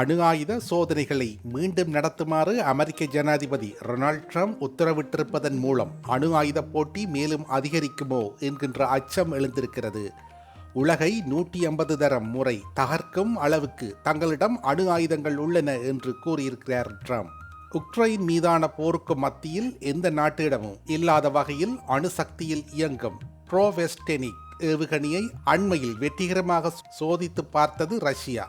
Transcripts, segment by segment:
அணு ஆயுத சோதனைகளை மீண்டும் நடத்துமாறு அமெரிக்க ஜனாதிபதி ரொனால்ட் ட்ரம்ப் உத்தரவிட்டிருப்பதன் மூலம் அணு ஆயுத போட்டி மேலும் அதிகரிக்குமோ என்கின்ற அச்சம் எழுந்திருக்கிறது. உலகை நூற்றி ஐம்பது தரம் முறை தகர்க்கும் அளவுக்கு தங்களிடம் அணு ஆயுதங்கள் உள்ளன என்று கூறியிருக்கிறார் ட்ரம்ப். உக்ரைன் மீதான போருக்கு மத்தியில் எந்த நாட்டிடமும் இல்லாத வகையில் அணுசக்தியில் இயங்கும் ப்ரோவெஸ்டெனிக் ஏவுகணையை அண்மையில் வெற்றிகரமாக சோதித்து பார்த்தது ரஷ்யா.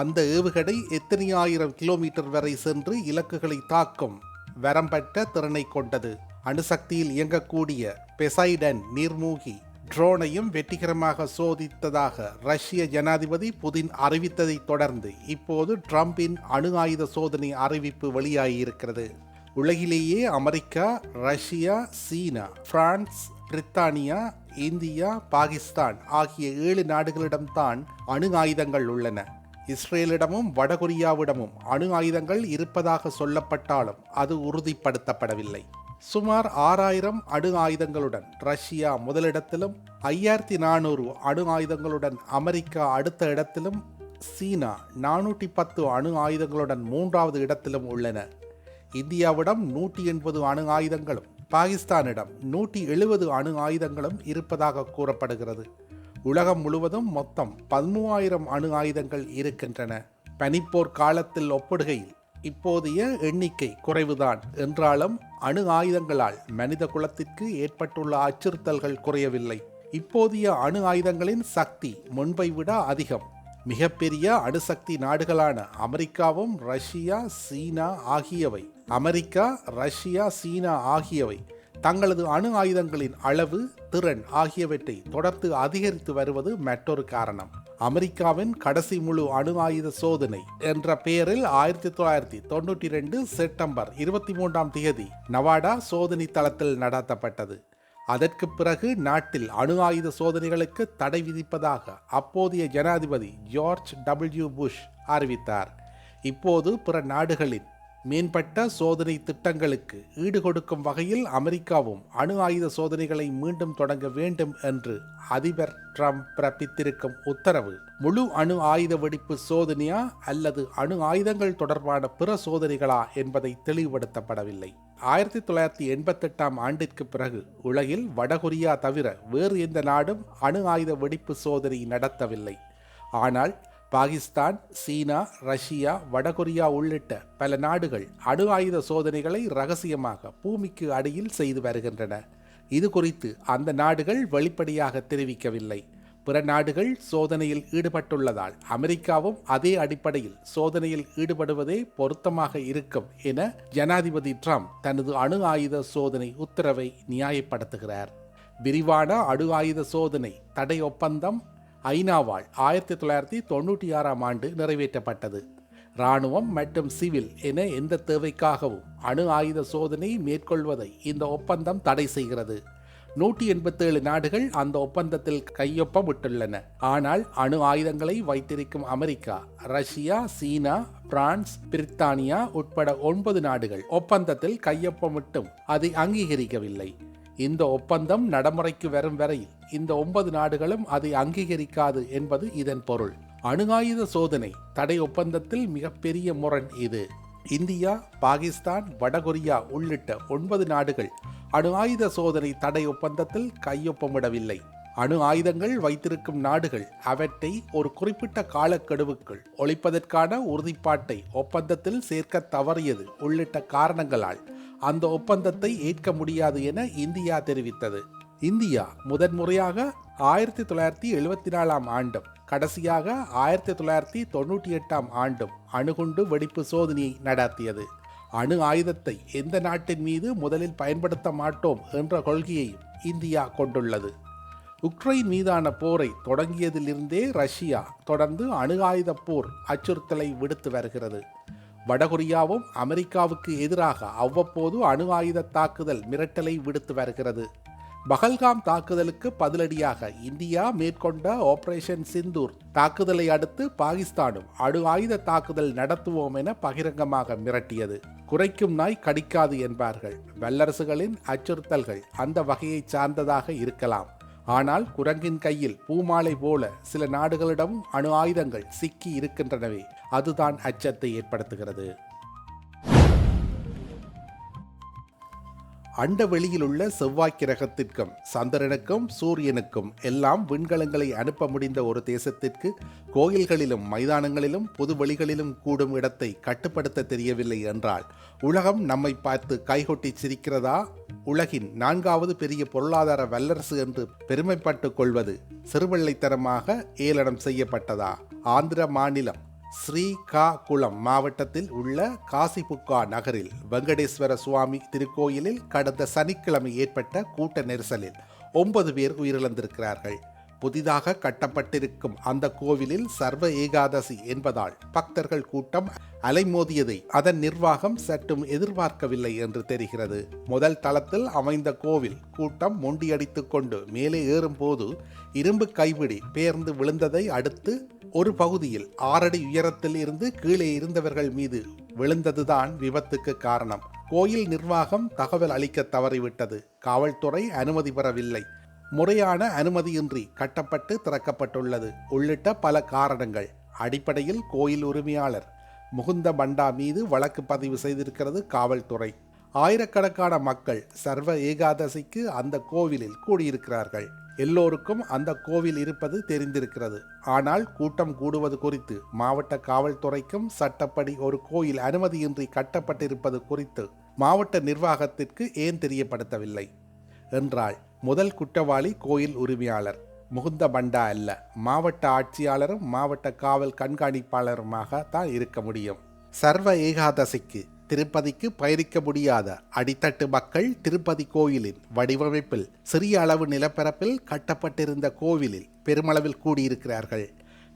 அந்த ஏவுகணை எத்தனை ஆயிரம் கிலோமீட்டர் வரை சென்று இலக்குகளை தாக்கும் வரம்பற்ற திறனை கொண்டது. அணுசக்தியில் இயங்கக்கூடிய பெசைடன் நீர்மூகி ட்ரோனையும் வெற்றிகரமாக சோதித்ததாக ரஷ்ய ஜனாதிபதி புதின் அறிவித்ததைத் தொடர்ந்து இப்போது ட்ரம்பின் அணு ஆயுத சோதனை அறிவிப்பு வெளியாகியிருக்கிறது. உலகிலேயே அமெரிக்கா ரஷ்யா சீனா பிரான்ஸ் பிரித்தானியா இந்தியா பாகிஸ்தான் ஆகிய ஏழு நாடுகளிடம்தான் அணு ஆயுதங்கள் உள்ளன. இஸ்ரேலிடமும் வடகொரியாவிடமும் அணு ஆயுதங்கள் இருப்பதாக சொல்லப்பட்டாலும் அது உறுதிப்படுத்தப்படவில்லை. சுமார் ஆறாயிரம் அணு ஆயுதங்களுடன் ரஷ்யா முதலிடத்திலும் ஐயாயிரத்தி நானூறு அணு ஆயுதங்களுடன் அமெரிக்கா அடுத்த இடத்திலும் சீனா நானூற்றி பத்து அணு ஆயுதங்களுடன் மூன்றாவது இடத்திலும் உள்ளன. இந்தியாவிடம் நூற்றி எண்பது அணு ஆயுதங்களும் பாகிஸ்தானிடம் நூற்றி எழுபது அணு ஆயுதங்களும் இருப்பதாக கூறப்படுகிறது. உலகம் முழுவதும் மொத்தம் பதிமூவாயிரம் அணு ஆயுதங்கள் இருக்கின்றன. பனிப்போர் காலத்தில் ஒப்பிடுகையில் இப்போதைய எண்ணிக்கை குறைவுதான். என்றாலும் அணு ஆயுதங்களால் மனித குலத்திற்கு ஏற்பட்டுள்ள அச்சுறுத்தல்கள் குறையவில்லை. இப்போதைய அணு ஆயுதங்களின் சக்தி முன்பை விட அதிகம். மிகப்பெரிய அணுசக்தி நாடுகளான அமெரிக்காவும் ரஷ்யா சீனா ஆகியவை. அமெரிக்கா ரஷ்யா சீனா ஆகியவை தங்களது அணு ஆயுதங்களின் அளவு திறன் ஆகியவற்றை தொடர்ந்து அதிகரித்து வருவது மற்றொரு காரணம். அமெரிக்காவின் கடைசி முழு அணு ஆயுத சோதனை என்ற பெயரில் ஆயிரத்தி தொள்ளாயிரத்தி தொண்ணூற்றி ரெண்டு செப்டம்பர் இருபத்தி மூன்றாம் தேதி நவாடா சோதனை தளத்தில் நடத்தப்பட்டது. அதற்கு பிறகு நாட்டில் அணு ஆயுத சோதனைகளுக்கு தடை விதிப்பதாக அப்போதைய ஜனாதிபதி ஜார்ஜ் டபிள்யூ புஷ் அறிவித்தார். இப்போது பிற நாடுகளின் மேம்பட்ட சோதனை திட்டங்களுக்கு ஈடுகொடுக்கும் வகையில் அமெரிக்காவும் அணு ஆயுத சோதனைகளை மீண்டும் தொடங்க வேண்டும் என்று அதிபர் ட்ரம்ப் பிறப்பித்திருக்கும் உத்தரவு. முழு அணு ஆயுத வெடிப்பு சோதனையா அல்லது அணு ஆயுதங்கள் தொடர்பான பிற சோதனைகளா என்பதை தெளிவுபடுத்தப்படவில்லை. ஆயிரத்தி தொள்ளாயிரத்தி எண்பத்தெட்டாம் ஆண்டிற்கு பிறகு உலகில் வடகொரியா தவிர வேறு எந்த நாடும் அணு ஆயுத வெடிப்பு சோதனை நடத்தவில்லை. ஆனால் பாகிஸ்தான் சீனா ரஷ்யா வடகொரியா உள்ளிட்ட பல நாடுகள் அணு ஆயுத சோதனைகளை ரகசியமாக பூமிக்கு அடியில் செய்து வருகின்றன. இது குறித்து அந்த நாடுகள் வெளிப்படையாக தெரிவிக்கவில்லை. பிற நாடுகள் சோதனையில் ஈடுபட்டுள்ளதால் அமெரிக்காவும் அதே அடிப்படையில் சோதனையில் ஈடுபடுவதே பொருத்தமாக இருக்கும் என ஜனாதிபதி ட்ரம்ப் தனது அணு ஆயுத சோதனை உத்தரவை நியாயப்படுத்துகிறார். விரிவான அணு ஆயுத சோதனை தடை ஒப்பந்தம் ஐநாவால் ஆயிரத்தி தொள்ளாயிரத்தி தொண்ணூற்றி ஆறாம் ஆண்டு நிறைவேற்றப்பட்டது. இராணுவம் மற்றும் சிவில் என எந்த தேவைக்காகவும் அணு ஆயுத சோதனை மேற்கொள்வதை இந்த ஒப்பந்தம் தடை செய்கிறது. நூற்றி எண்பத்தேழு நாடுகள் அந்த ஒப்பந்தத்தில் கையொப்பமிட்டுள்ளன. ஆனால் அணு ஆயுதங்களை வைத்திருக்கும் அமெரிக்கா ரஷ்யா சீனா பிரான்ஸ் பிரித்தானியா உட்பட ஒன்பது நாடுகள் ஒப்பந்தத்தில் கையொப்பமிட்டும் அதை அங்கீகரிக்கவில்லை. இந்த ஒப்பந்தம் நடைமுறைக்கு வரும் வரையில் இந்த ஒன்பது நாடுகளும் அதை அங்கீகரிக்காது என்பது இதன் பொருள். அணு ஆயுத சோதனை தடை ஒப்பந்தத்தில் மிகப்பெரிய முரண் இது. இந்தியா பாகிஸ்தான் வடகொரியா உள்ளிட்ட ஒன்பது நாடுகள் அணு ஆயுத சோதனை தடை ஒப்பந்தத்தில் கையொப்பமிடவில்லை. அணு ஆயுதங்கள் வைத்திருக்கும் நாடுகள் அவற்றை ஒரு குறிப்பிட்ட காலக்கெடுவுக்குள் ஒழிப்பதற்கான உறுதிப்பாட்டை ஒப்பந்தத்தில் சேர்க்க தவறியது உள்ளிட்ட காரணங்களால் அந்த ஒப்பந்தத்தை ஏற்க முடியாது என இந்தியா தெரிவித்தது. இந்தியா முதன்முறையாக ஆயிரத்தி தொள்ளாயிரத்தி எழுபத்தி நாலாம் ஆண்டும் கடைசியாக ஆயிரத்தி தொள்ளாயிரத்தி தொண்ணூற்றி எட்டாம் ஆண்டும் அணுகுண்டு வெடிப்பு சோதனையை நடத்தியது. அணு ஆயுதத்தை எந்த நாட்டின் மீது முதலில் பயன்படுத்த மாட்டோம் என்ற கொள்கையையும் இந்தியா கொண்டுள்ளது. உக்ரைன் மீதான போரை தொடங்கியதிலிருந்தே ரஷ்யா தொடர்ந்து அணு ஆயுத போர் அச்சுறுத்தலை விடுத்து வருகிறது. வடகொரியாவும் அமெரிக்காவுக்கு எதிராக அவ்வப்போது அணு ஆயுத தாக்குதல் மிரட்டலை விடுத்து வருகிறது. பகல்காம் தாக்குதலுக்கு பதிலடியாக இந்தியா மேற்கொண்ட ஆபரேஷன் சிந்தூர் தாக்குதலை அடுத்து பாகிஸ்தானும் அணு ஆயுத தாக்குதல் நடத்துவோம் என பகிரங்கமாக மிரட்டியது. குறைக்கும் நாய் கடிக்காது என்பார்கள். வல்லரசுகளின் அச்சுறுத்தல்கள் அந்த வகையை சார்ந்ததாக இருக்கலாம். ஆனால் குரங்கின் கையில் பூமாலை போல சில நாடுகளிடம் அணு ஆயுதங்கள் சிக்கி இருக்கின்றனவே. அதுதான் அச்சத்தை ஏற்படுத்துகிறது. அண்டவெளியில் உள்ள செவ்வாய் கிரகத்திற்கும் சந்திரனுக்கும் சூரியனுக்கும் எல்லாம் விண்கலங்களை அனுப்ப முடிந்த ஒரு தேசத்திற்கு கோயில்களிலும் மைதானங்களிலும் பொதுவெளிகளிலும் கூடும் இடத்தை கட்டுப்படுத்த தெரியவில்லை என்றால் உலகம் நம்மை பார்த்து கைகொட்டி சிரிக்கிறதா? உலகின் நான்காவது பெரிய பொருளாதார வல்லரசு என்று பெருமைப்பட்டுக் கொள்வது சிறுவெள்ளைத்தனமாக ஏளனம் செய்யப்பட்டதா? ஆந்திர மாநிலம் ஸ்ரீகாகுளம் மாவட்டத்தில் உள்ள காசிபுக்கா நகரில் வெங்கடேஸ்வர சுவாமி திருக்கோயிலில் கடந்த சனிக்கிழமை ஏற்பட்ட கூட்ட நெரிசலில் ஒன்பது பேர் உயிரிழந்திருக்கிறார்கள். புதிதாக கட்டப்பட்டிருக்கும் அந்த கோவிலில் சர்வ ஏகாதசி என்பதால் பக்தர்கள் கூட்டம் அலைமோதியதை அதன் நிர்வாகம் சற்றும் எதிர்பார்க்கவில்லை என்று தெரிகிறது. முதல் தளத்தில் அமைந்த கோவில் கூட்டம் மொண்டியடித்துக் கொண்டு மேலே ஏறும்போது இரும்பு கைபிடி பேர்ந்து விழுந்ததை அடுத்து ஒரு பகுதியில் ஆறடி உயரத்தில் இருந்து கீழே இருந்தவர்கள் மீது விழுந்ததுதான் விபத்துக்கு காரணம். கோயில் நிர்வாகம் தகவல் அளிக்க தவறிவிட்டது. காவல்துறை அனுமதி பெறவில்லை. முறையான அனுமதியின்றி கட்டப்பட்டு திறக்கப்பட்டுள்ளது. உள்ளிட்ட பல காரணங்கள். அடிப்படையில் கோயில் உரிமையாளர் முகுந்த பண்டா மீது வழக்கு பதிவு செய்திருக்கிறது காவல்துறை. ஆயிரக்கணக்கான மக்கள் சர்வ ஏகாதசிக்கு அந்த கோவிலில் கூடியிருக்கிறார்கள். எல்லோருக்கும் அந்த கோவில் இருப்பது தெரிந்திருக்கிறது. ஆனால் கூட்டம் கூடுவது குறித்து மாவட்ட காவல்துறைக்கும் சட்டப்படி ஒரு கோயில் அனுமதியின்றி கட்டப்பட்டிருப்பது குறித்து மாவட்ட நிர்வாகத்திற்கு ஏன் தெரியப்படுத்தவில்லை? என்றால் முதல் குற்றவாளி கோயில் உரிமையாளர். முகுந்த பண்டா அல்ல. மாவட்ட ஆட்சியாளரும் மாவட்ட காவல் கண்காணிப்பாளருமாக தான் இருக்க முடியும். சர்வ ஏகாதசிக்கு திருப்பதிக்கு பயணிக்க முடியாத அடித்தட்டு மக்கள் திருப்பதி கோயிலின் வடிவமைப்பில் சிறிய அளவு நிலப்பரப்பில் கட்டப்பட்டிருந்த கோவிலில் பெருமளவில் கூடியிருக்கிறார்கள்.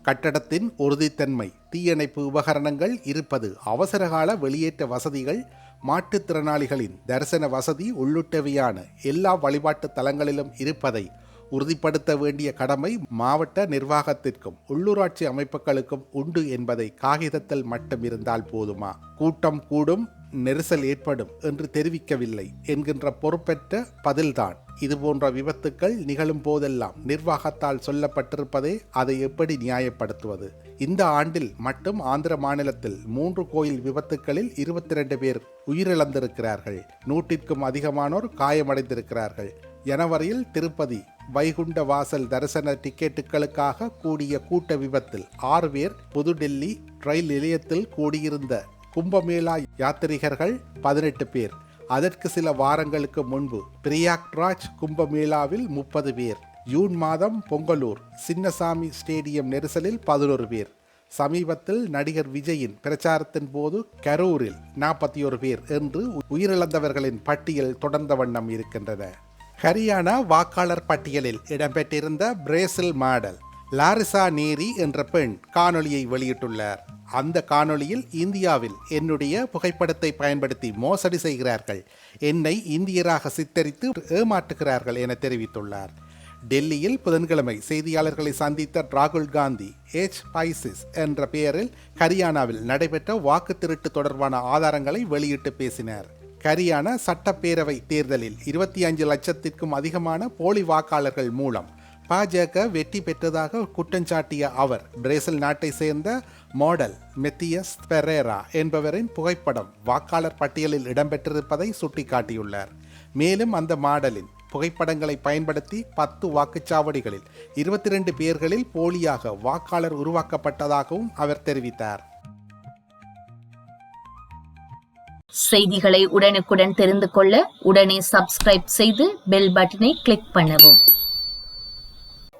கட்டடத்தின் உறுதித்தன்மை தீயணைப்பு உபகரணங்கள் இருப்பது அவசரகால வெளியேற்ற வசதிகள் மாற்றுத்திறனாளிகளின் தரிசன வசதி உள்ளிட்டவையான எல்லா வழிபாட்டு தலங்களிலும் இருப்பதை உறுதிப்படுத்த வேண்டிய கடமை மாவட்ட நிர்வாகத்திற்கும் உள்ளூராட்சி அமைப்புகளுக்கும் உண்டு என்பதை காகிதத்தில் மட்டும் இருந்தால் போதுமா? கூட்டம் கூடும் நெரிசல் ஏற்படும் என்று தெரிவிக்கவில்லை என்கின்ற பொறுப்பற்ற பதில்தான். இதுபோன்ற விபத்துக்கள் நிகழும் போதெல்லாம் நிர்வாகத்தால் சொல்லப்பட்டிருப்பதே அதை எப்படி நியாயப்படுத்துவது? இந்த ஆண்டில் மட்டும் ஆந்திர மாநிலத்தில் மூன்று கோயில் விபத்துக்களில் இருபத்தி ரெண்டு பேர் உயிரிழந்திருக்கிறார்கள். நூற்றிற்கும் அதிகமானோர் காயமடைந்திருக்கிறார்கள். ஜனவரியில் திருப்பதி வைகுண்ட வாசல் தரிசன டிக்கெட்டுகளுக்காக கூடிய கூட்ட விபத்தில் ஆறு பேர் புதுடெல்லி ரயில் நிலையத்தில் கூடியிருந்த கும்பமேளா யாத்திரிகர்கள் பதினெட்டு பேர். அதற்கு சில வாரங்களுக்கு முன்பு பிரியாக்ராஜ் கும்பமேளாவில் முப்பது பேர். ஜூன் மாதம் பொங்கலூர் சின்னசாமி ஸ்டேடியம் நெரிசலில் பதினோரு பேர். சமீபத்தில் நடிகர் விஜயின் பிரச்சாரத்தின் போது கரூரில் நாற்பத்தி ஒரு பேர் என்று உயிரிழந்தவர்களின் பட்டியல் தொடர்ந்த வண்ணம் இருக்கின்றன. ஹரியானா வாக்காளர் பட்டியலில் இடம்பெற்றிருந்த பிரேசில் மாடல் லாரிசா நேரி என்ற பெண் காணொளியை வெளியிட்டுள்ளார். அந்த காணொளியில் இந்தியாவில் என்னுடைய புகைப்படத்தை பயன்படுத்தி மோசடி செய்கிறார்கள். என்னை இந்தியராக சித்தரித்து ஏமாற்றுகிறார்கள் என தெரிவித்துள்ளார். டெல்லியில் புதன்கிழமை செய்தியாளர்களை சந்தித்த ராகுல் காந்தி ஏச் பைசிஸ் என்ற பெயரில் ஹரியானாவில் நடைபெற்ற வாக்கு திருட்டு தொடர்பான ஆதாரங்களை வெளியிட்டு பேசினார். ஹரியானா சட்டப்பேரவை தேர்தலில் இருபத்தி அஞ்சு லட்சத்திற்கும் அதிகமான போலி வாக்காளர்கள் மூலம் பாஜக வெற்றி பெற்றதாக குற்றஞ்சாட்டிய அவர் பிரேசில் நாட்டை சேர்ந்த மாடல் மெத்தியஸ் பெரேரா என்பவரின் புகைப்படம் வாக்காளர் பட்டியலில் இடம்பெற்றிருப்பதை சுட்டிக்காட்டியுள்ளார். மேலும் அந்த மாடலின் புகைப்படங்களை பயன்படுத்தி பத்து வாக்குச்சாவடிகளில் இருபத்தி ரெண்டு பேர்களில் போலியாக வாக்காளர் உருவாக்கப்பட்டதாகவும் அவர் தெரிவித்தார். செய்திகளை உடனுக்குடன் தெரிந்து கொள்ள உடனே சப்ஸ்கிரைப் செய்து பெல் பட்டனை கிளிக் பண்ணவும்.